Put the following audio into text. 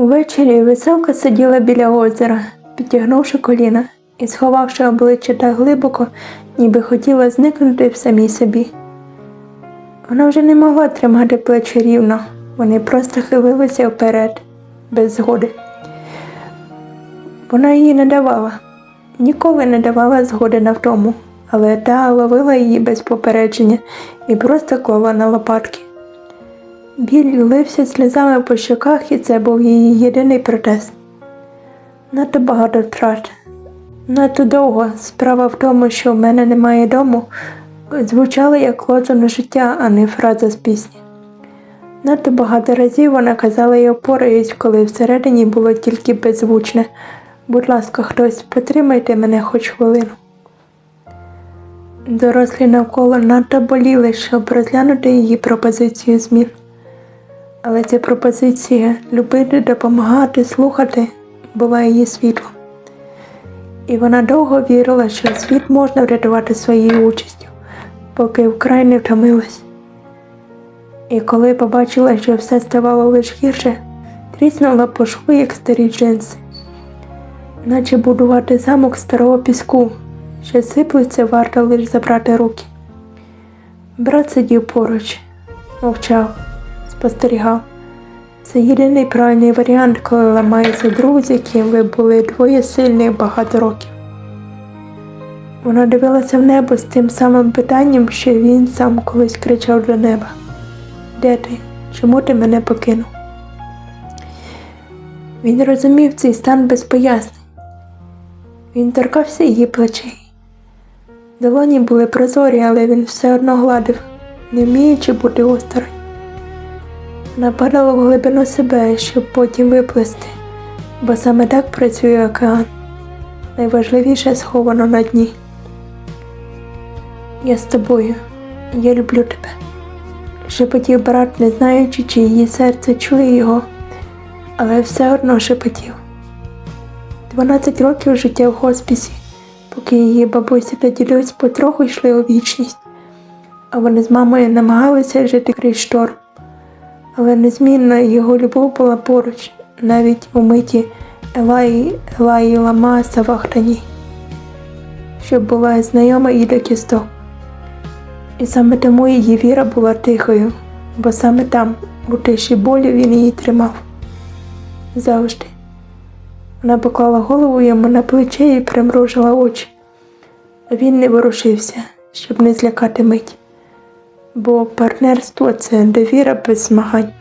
Увечері веселка сиділа біля озера, підтягнувши коліна і сховавши обличчя так глибоко, ніби хотіла зникнути в самій собі. Вона вже не могла тримати плечі рівно, вони просто хилилися вперед, без згоди. Вона її не давала, ніколи не давала згоди на втому, але та ловила її без попередження і просто клала на лопатки. Біль лився сльозами по щоках, і це був її єдиний протест. Надто багато втрат. Надто довго справа в тому, що в мене немає дому, звучала як лозунг життя, а не фраза з пісні. Надто багато разів вона казала я впораюсь, коли всередині було тільки беззвучне. Будь ласка, хтось, потримайте мене хоч хвилину. Дорослі навколо надто боліли, щоб розглянути її пропозицію змін. Але ця пропозиція любити, допомагати, слухати була її світлом. І вона довго вірила, що світ можна врятувати своєю участю, поки вкрай не втомилась. І коли побачила, що все ставало лише гірше, тріснула по шву, як старі джинси, наче будувати замок старого піску, що сиплеться, варто лише забрати руки. Брат сидів поруч, мовчав, спостерігав. Це єдиний правильний варіант, коли ламається друг, з яким ви були двоє сильних багато років. Вона дивилася в небо з тим самим питанням, що він сам колись кричав до неба. Де ти? Чому ти мене покинув? Він розумів цей стан без пояснень. Він торкався її плечей. Долоні були прозорі, але він все одно гладив, не вміючи бути осторонь. Вона падала в глибину себе, щоб потім виплисти, бо саме так працює океан. Найважливіше сховано на дні. Я з тобою, я люблю тебе. Шепотів брат, не знаючи, чи її серце чує його, але все одно шепотів. 12 років життя в хоспісі, поки її бабуся та дідусь потроху йшли у вічність, а вони з мамою намагалися жити крізь шторм. Але незмінно його любов була поруч, навіть у миті Елаї Елаї Лама Савахтані, щоб була знайома і до кісток. І саме тому її віра була тихою, бо саме там, у тиші болю, він її тримав. Завжди. Вона поклала голову йому на плече і примружила очі. А він не ворушився, щоб не злякати мить. Бо партнерство це довіра без змагань.